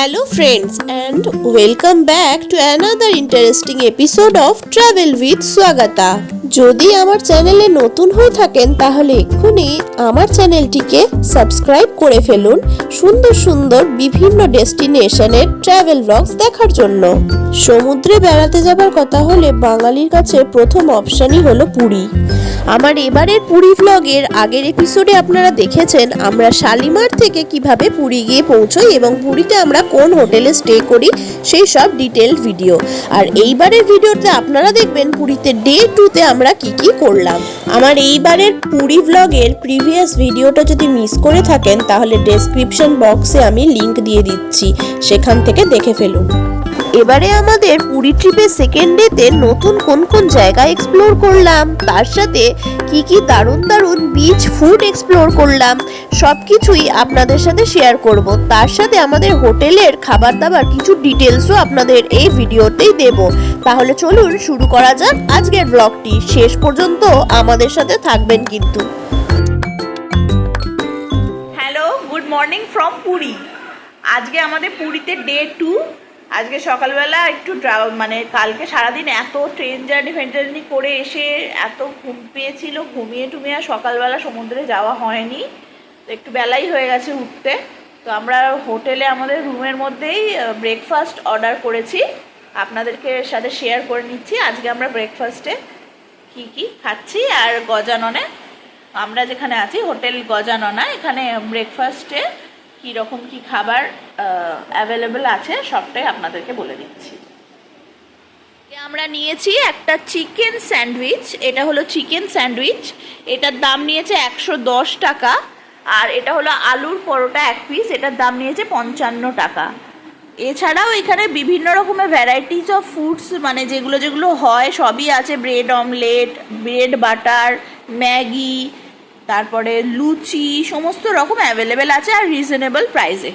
Hello, friends, and welcome back to another interesting episode of Travel with Swagata. যদি আমার চ্যানেলে নতুন হয়ে থাকেন, তাহলে এক্ষুনি আমার চ্যানেলটিকে সাবস্ক্রাইব করে ফেলুন সুন্দর সুন্দর বিভিন্ন ডেস্টিনেশনের ট্রাভেল ব্লগস দেখার জন্য। সমুদ্রে বেড়াতে যাবার কথা হলে বাঙালির কাছে প্রথম অপশানই হলো পুরী। আমার এবারের পুরী ব্লগের আগের এপিসোডে আপনারা দেখেছেন আমরা শালিমার থেকে কীভাবে পুরী গিয়ে পৌঁছই এবং পুরীতে আমরা কোন হোটেলে স্টে করি সেই সব ডিটেল ভিডিও আর এইবারের ভিডিওতে আপনারা দেখবেন পুরীতে ডে টুতে কি কি করলাম? আমার এইবারের পুরী ব্লগের প্রিভিয়াস ভিডিওটা যদি মিস করে থাকেন, তাহলে ডেসক্রিপশন বক্সে আমি লিংক দিয়ে দিচ্ছি। সেখান থেকে দেখে ফেলুন। এবারে আমাদের পুরী ট্রিপের সেকেন্ড ডেতে নতুন কোন কোন জায়গা এক্সপ্লোর করলাম, তার সাথে কি কি দারুণ দারুণ বিচ ফুড এক্সপ্লোর করলাম সব কিছুই আপনাদের সাথে শেয়ার করব। তার সাথে আমাদের হোটেলের খাবার দাবার কিছু ডিটেলসও আপনাদের এই ভিডিওতেই দেব। তাহলে চলুন শুরু করা যাক আজকের ব্লগটি শেষ পর্যন্ত আমাদের সাথে থাকবেন কিন্তু। Hello good morning from Puri আজকে আমাদের পুরীতে ডে টু আজকে সকালবেলা একটু মানে কালকে সারাদিন এত ট্রেন জার্নি ফ্রেন জার্নি করে এসে এত ঘুম পেয়েছিল, ঘুমিয়ে টুমিয়ে আর সকালবেলা সমুদ্রে যাওয়া হয়নি। তো একটু বেলাই হয়ে গেছে উঠতে। তো আমরা হোটেলে আমাদের রুমের মধ্যেই ব্রেকফাস্ট অর্ডার করেছি। আপনাদেরকে সাথে শেয়ার করে নিচ্ছি। আজকে আমরা ব্রেকফাস্টে কি কি খাচ্ছি আর গজাননে। আমরা যেখানে আছি, হোটেল গজাননা। এখানে ব্রেকফাস্টে কী রকম কী খাবার অ্যাভেলেবেল আছে সবটাই আপনাদেরকে বলে দিচ্ছি। আমরা নিয়েছি একটা চিকেন স্যান্ডউইচ, এটা হলো চিকেন স্যান্ডউইচ, এটার দাম নিয়েছে একশো দশ টাকা, আর এটা হলো আলুর পরোটা এক পিস এটার দাম নিয়েছে পঞ্চান্ন টাকা। এছাড়াও এখানে বিভিন্ন রকমের ভ্যারাইটিস অফ ফুডস মানে যেগুলো যেগুলো হয়, সবই আছে bread omelette bread butter Maggi তারপরে লুচি সমস্ত রকম অ্যাভেলেবেল আছে আর রিজনেবল প্রাইসে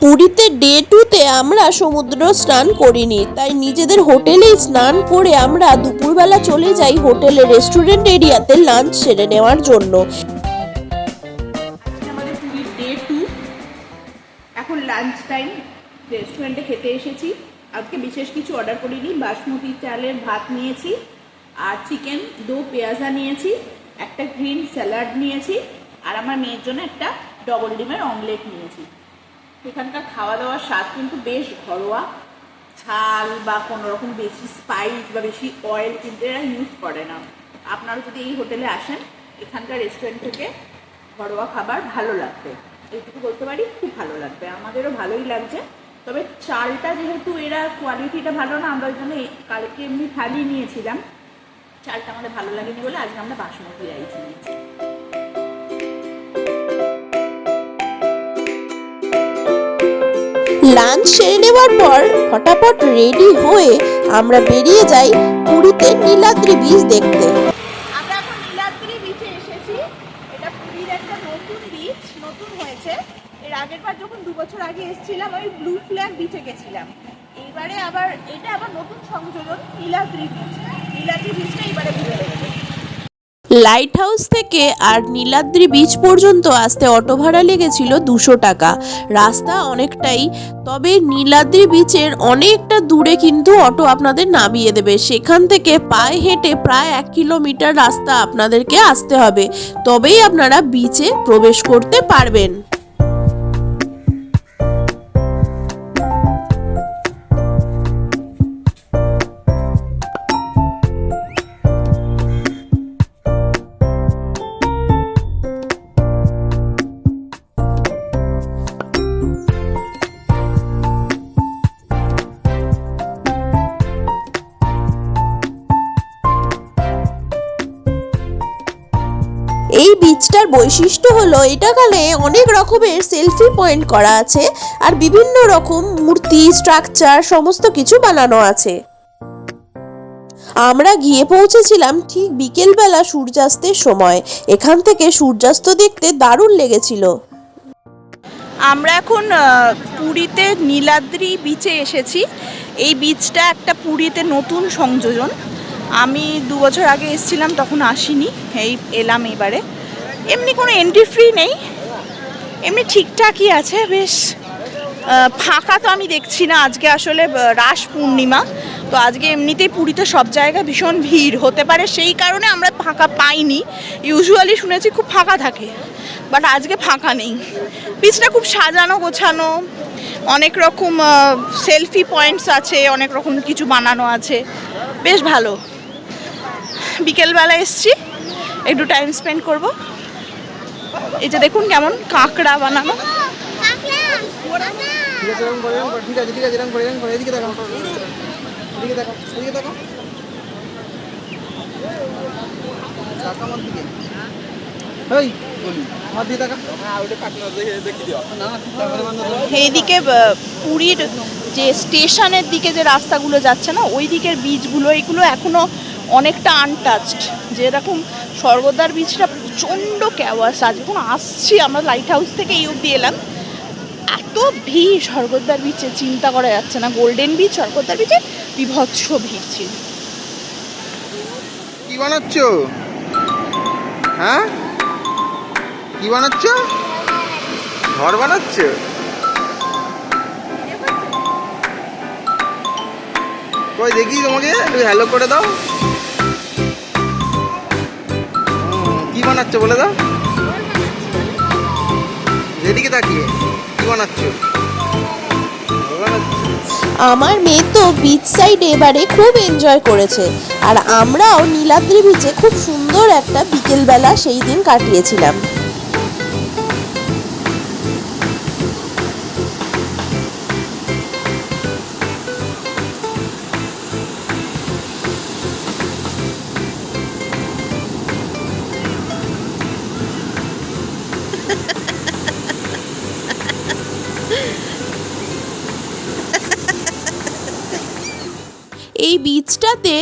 পুরীতে ডে টুতে আমরা সমুদ্র স্নান করিনি তাই নিজেদের হোটেলেই স্নান করে আমরা দুপুরবেলা চলে যাই হোটেলের রেস্টুরেন্ট এরিয়াতে লাঞ্চ সেরে নেওয়ার জন্য। পুরীর ডে টু এখন লাঞ্চ টাইম রেস্টুরেন্টে খেতে এসেছি। আজকে বিশেষ কিছু অর্ডার করিনি। বাসমতি চালের ভাত নিয়েছি। আর চিকেন দো পেঁয়াজা নিয়েছি। একটা গ্রিন স্যালাড নিয়েছি আর আমার মেয়ের জন্য একটা ডবল ডিমের অমলেট নিয়েছি। এখানকার খাওয়া দাওয়ার স্বাদ কিন্তু বেশ ঘরোয়া। ঝাল বা কোনো রকম বেশি স্পাইস বা বেশি অয়েল কিন্তু এরা ইউজ করে না। আপনারা যদি এই হোটেলে আসেন, এখানকার রেস্টুরেন্ট থেকে ঘরোয়া খাবার ভালো লাগবে। এইটুকু বলতে পারি, খুব ভালো লাগবে। আমাদেরও ভালোই লাগছে। তবে চালটা যেহেতু এরা কোয়ালিটিটা ভালো না, আমরা ওই জন্য কালকে এমনি থালি নিয়েছিলাম। চালটা আমাদের ভালো লাগেনি বলে আজকে আমরা বাসমতি রাইস নিয়েছি। লাঞ্চ সেরে নেওয়ার পর ফটাফট রেডি হয়ে আমরা বেরিয়ে যাই পুরীতে নীলাদ্রি বীচ দেখতে। আমরা এখন নীলাদ্রি বিচে এসেছি। এটা পুরীর একটা নতুন বিচ নতুন হয়েছে। এর আগের বার যখন দু বছর আগে এসেছিলাম আমি ব্লু ফ্ল্যাগ বিচে গেছিলাম। এইবারে আবার এটা আবার নতুন সংযোজন নীলাদ্রি বিচ লাইট হাউস থেকে আর নীলাদ্রি বিচ পর্যন্ত আসতে অটো ভাড়া লেগেছিল দুশো টাকা। রাস্তা অনেকটাই, তবে নীলাদ্রি বিচের অনেকটা দূরে কিন্তু অটো আপনাদের নামিয়ে দেবে। সেখান থেকে পায়ে হেঁটে প্রায় এক কিলোমিটার রাস্তা আপনাদেরকে আসতে হবে। তবেই আপনারা বিচে প্রবেশ করতে পারবেন। বিচটার বৈশিষ্ট্য হলো এটা কালে অনেক রকমের সেলফি পয়েন্ট করা আছে আর বিভিন্ন রকম মূর্তি স্ট্রাকচার সমস্ত কিছু বানানো আছে। আমরা গিয়ে পৌঁছেছিলাম ঠিক বিকেলবেলা সূর্যাস্তের সময়। এখান থেকে সূর্যাস্ত দেখতে দারুণ লেগেছিল। আমরা এখন পুরীতে নীলাদ্রি বিচে এসেছি। এই বিচটা একটা পুরীতে নতুন সংযোজন। আমি দু বছর আগে এসেছিলাম, তখন আসিনি। এই এলাম এবারে। এমনি কোনো এন্ট্রি ফ্রি নেই। এমনি ঠিকঠাকই আছে, বেশ ফাঁকা তো আমি দেখছি না। আজকে আসলে রাস পূর্ণিমা, তো আজকে এমনিতেই পুরীতে সব জায়গায় ভীষণ ভিড়। হতে পারে সেই কারণে আমরা ফাঁকা পাইনি। ইউজুয়ালি শুনেছি খুব ফাঁকা থাকে বাট আজকে ফাঁকা নেই। পিচটা খুব সাজানো, গোছানো, অনেক রকম সেলফি পয়েন্টস আছে, অনেক রকম কিছু বানানো আছে। বেশ ভালো। বিকেলবেলা এসছি, একটু টাইম স্পেন্ড করব। এই যে দেখুন কেমন কাঁকড়া বানানো। এইদিকে পুরীর যে স্টেশনের দিকে যে রাস্তাগুলো যাচ্ছে না ওই দিকের বীজগুলো, এগুলো এখনও অনেকটা আনটাচড যেরকম স্বর্গদ্বার বীজটা প্রচণ্ড ক্যাওয়াস আজ। যখন আসছি আমরা লাইট হাউস থেকে এই অব্দি এলাম। এত ভিড়, স্বর্গদ্বার বিচে চিন্তা করা যাচ্ছে না। গোল্ডেন বিচ স্বর্গদ্বার বিচে বিভৎস ভিড় ছিল। কি বানাচ্ছ? হ্যাঁ? কি বানাচ্ছ? ঘর বানাচ্ছ? কই, দেখি তোমাকে। হ্যালো করে দাও। বানাচ্ছ, বলে দাও। এদিকে তাকিয়ে, কি বানাচ্ছ? আমার মেয়ে তো বিচ সাইড এবারে খুব এনজয় করেছে, আর আমরাও নীলাদ্রি বিচে খুব সুন্দর একটা বিকেলবেলা সেই দিন কাটিয়েছিলাম। এই বীজটাতে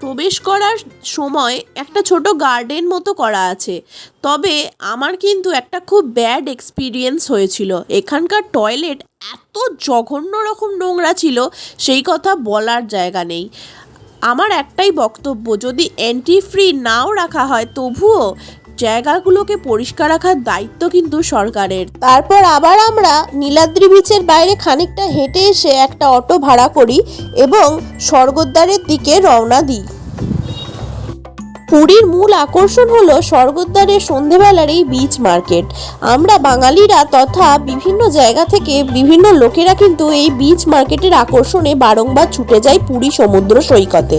প্রবেশ করার সময় একটা ছোট গার্ডেন মতো করা আছে। তবে আমার কিন্তু একটা খুব ব্যাড এক্সপিরিয়েন্স হয়েছিল। এখানকার টয়লেট এত জঘন্য রকম নোংরা ছিল, সেই কথা বলার জায়গা নেই। আমার একটাই বক্তব্য, যদি অ্যান্টি ফ্রি নাও রাখা হয় তবুও জায়গাগুলোকে পরিষ্কার রাখার দায়িত্ব কিন্তু সরকারের। তারপর আবার আমরা নীলাদ্রি বিচের বাইরে খানিকটা হেঁটে এসে একটা অটো ভাড়া করি এবং স্বর্গদ্বারের দিকে রওনা দিই। পুরীর মূল আকর্ষণ হলো স্বর্গদ্বারের সন্ধেবেলার এই বিচ মার্কেট আমরা বাঙালিরা তথা বিভিন্ন জায়গা থেকে বিভিন্ন লোকেরা কিন্তু এই বিচ মার্কেটের আকর্ষণে বারংবার ছুটে যায় পুরী সমুদ্র সৈকতে।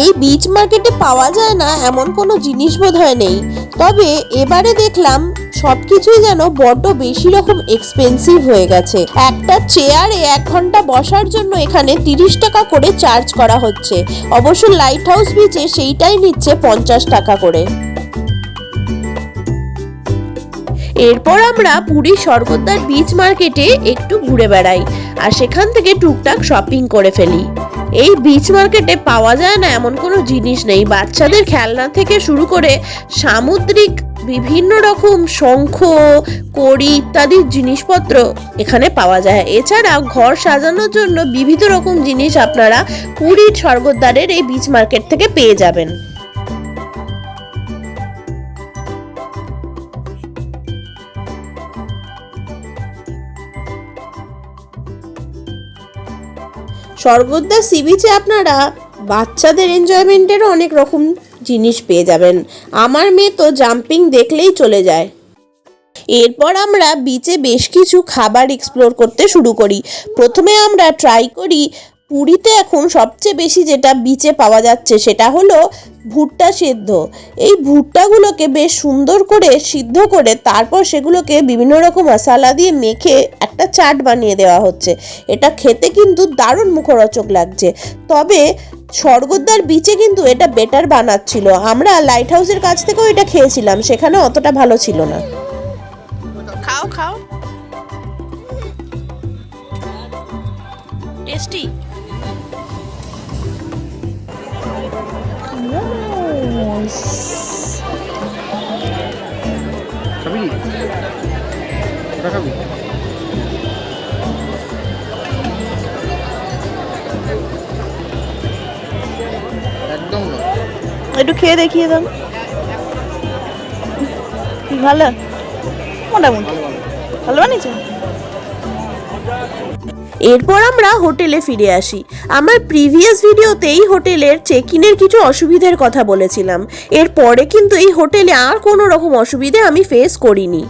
এই বিচ মার্কেটে পাওয়া যায় না এমন কোনো জিনিস বোধ হয় নেই। তবে এবারে দেখলাম সব কিছুই যেন বড্ড বেশি রকম এক্সপেন্সিভ হয়ে গেছে। একটা চেয়ারে এক ঘণ্টা বসার জন্য এখানে তিরিশ টাকা করে চার্জ করা হচ্ছে। অবশ্য লাইট হাউস বিচে সেইটাই নিচ্ছে পঞ্চাশ টাকা করে। এরপর আমরা পুরী স্বর্গদ্বার বিচ মার্কেটে একটু ঘুরে বেড়াই। আর সেখান থেকে টুকটাক শপিং করে ফেলি। এই বিচ মার্কেটে পাওয়া যায় না এমন কোনো জিনিস নেই। বাচ্চাদের খেলনা থেকে শুরু করে সামুদ্রিক বিভিন্ন রকম শঙ্খ, কড়ি ইত্যাদি জিনিসপত্র এখানে পাওয়া যায়। এছাড়া ঘর সাজানোর জন্য বিভিন্ন রকম জিনিস আপনারা পুরীর স্বর্গদ্বারের এই বিচ মার্কেট থেকে পেয়ে যাবেন। স্বর্গদ্বার সি বিচে আপনারা বাচ্চাদের এনজয়মেন্টেরও অনেক রকম জিনিস পেয়ে যাবেন। আমার মেয়ে তো জাম্পিং দেখলেই চলে যায়। এরপর আমরা বিচে বেশ কিছু খাবার এক্সপ্লোর করতে শুরু করি। প্রথমে আমরা ট্রাই করি পুরীতে এখন সবচেয়ে বেশি যেটা বিচে পাওয়া যাচ্ছে সেটা হলো ভুট্টা সেদ্ধ। এই ভুট্টাগুলোকে বেশ সুন্দর করে সিদ্ধ করে তারপর সেগুলোকে বিভিন্ন রকম মশলা দিয়ে মেখে একটা চাট বানিয়ে দেওয়া হচ্ছে। এটা খেতে কিন্তু দারুণ মুখরোচক লাগছে। তবে স্বর্গদ্বার বিচে কিন্তু এটা বেটার বানাচ্ছিল। আমরা লাইট হাউসের কাছ থেকেও এটা খেয়েছিলাম, সেখানে অতটা ভালো ছিল না। খাও খাও। টেস্টি একদম একটু খেয়ে দেখিয়ে দাও। ভালো? মোটামুটি। ভালো বানিয়েছে? এরপর আমরা হোটেলে ফিরে আসি। আমার প্রিভিয়াস ভিডিওতেই হোটেলের চেক ইনের কিছু অসুবিধার কথা বলেছিলাম। এরপরে কিন্তু এই হোটেলে আর কোনো রকম অসুবিধে আমি ফেস করিনি।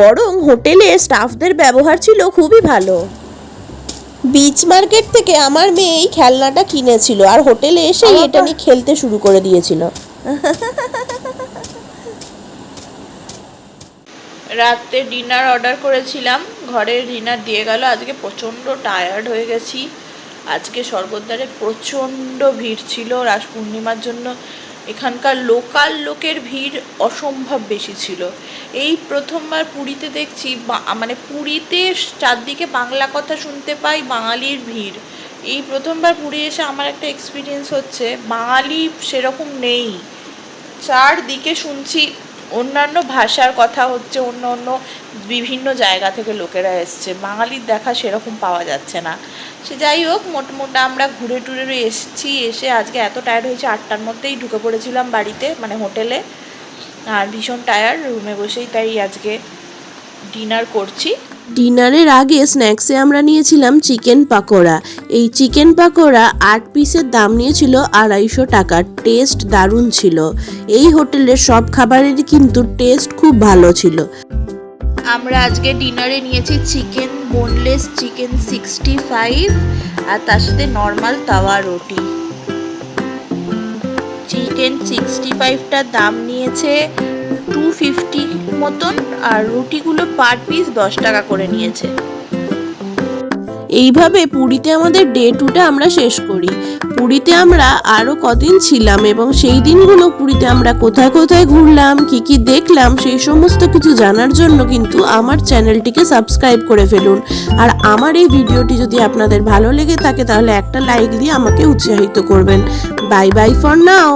বরং হোটেলে স্টাফদের ব্যবহার ছিল খুবই ভালো। বিচ মার্কেট থেকে আমার মেয়ে এই খেলনাটা কিনেছিল আর হোটেলে এসে এটা নিয়ে খেলতে শুরু করে দিয়েছিল। রাতে ডিনার অর্ডার করেছিলাম। ঘরে ডিনার দিয়ে গেল। আজকে প্রচণ্ড টায়ার্ড হয়ে গেছি। আজকে স্বর্গদ্বারে প্রচণ্ড ভিড় ছিল, রাস পূর্ণিমার জন্য এখানকার লোকাল লোকের ভিড় অসম্ভব বেশি ছিল। এই প্রথমবার পুরীতে দেখছি মানে পুরীতে চারদিকে বাংলা কথা শুনতে পাই বাঙালির ভিড়। এই প্রথমবার পুরী এসে আমার একটা এক্সপিরিয়েন্স হচ্ছে, বাঙালি সেরকম নেই। চারদিকে শুনছি অন্যান্য ভাষার কথা হচ্ছে অন্য অন্য বিভিন্ন জায়গা থেকে লোকেরা এসছে। বাঙালির দেখা সেরকম পাওয়া যাচ্ছে না। সে যাই হোক মোটামুটি আমরা ঘুরে টুরে এসেছি, এসে আজকে এত টায়ার্ড হয়েছে, আটটার মধ্যেই ঢুকে পড়েছিলাম বাড়িতে মানে হোটেলে। আর ভীষণ টায়ার রুমে বসেই তাই আজকে ডিনার করছি। ডিনারের আগে স্ন্যাক্সে আমরা নিয়েছিলাম চিকেন পাকোড়া। এই চিকেন পাকোড়া আট পিসের দাম নিয়েছিল আড়াইশো টাকা টেস্ট দারুণ ছিল। এই হোটেলের সব খাবারেরই কিন্তু টেস্ট খুব ভালো ছিল। আমরা আজকে ডিনারে নিয়েছি chicken boneless chicken sixty five আর তার সাথে নর্মাল তাওয়া রুটি। চিকেন সিক্সটি ফাইভটার দাম নিয়েছে টু ফিফটি মতন, আর রুটিগুলো পার পিস দশ টাকা করে নিয়েছে। এইভাবে পুরীতে আমাদের ডে টুটা আমরা শেষ করি। পুরীতে আমরা আরও কদিন ছিলাম এবং সেই দিনগুলো পুরীতে আমরা কোথায় কোথায় ঘুরলাম, কি কি দেখলাম, সেই সমস্ত কিছু জানার জন্য কিন্তু আমার চ্যানেলটিকে সাবস্ক্রাইব করে ফেলুন। আর আমার এই ভিডিওটি যদি আপনাদের ভালো লেগে থাকে, তাহলে একটা লাইক দিয়ে আমাকে উৎসাহিত করবেন। Bye bye for now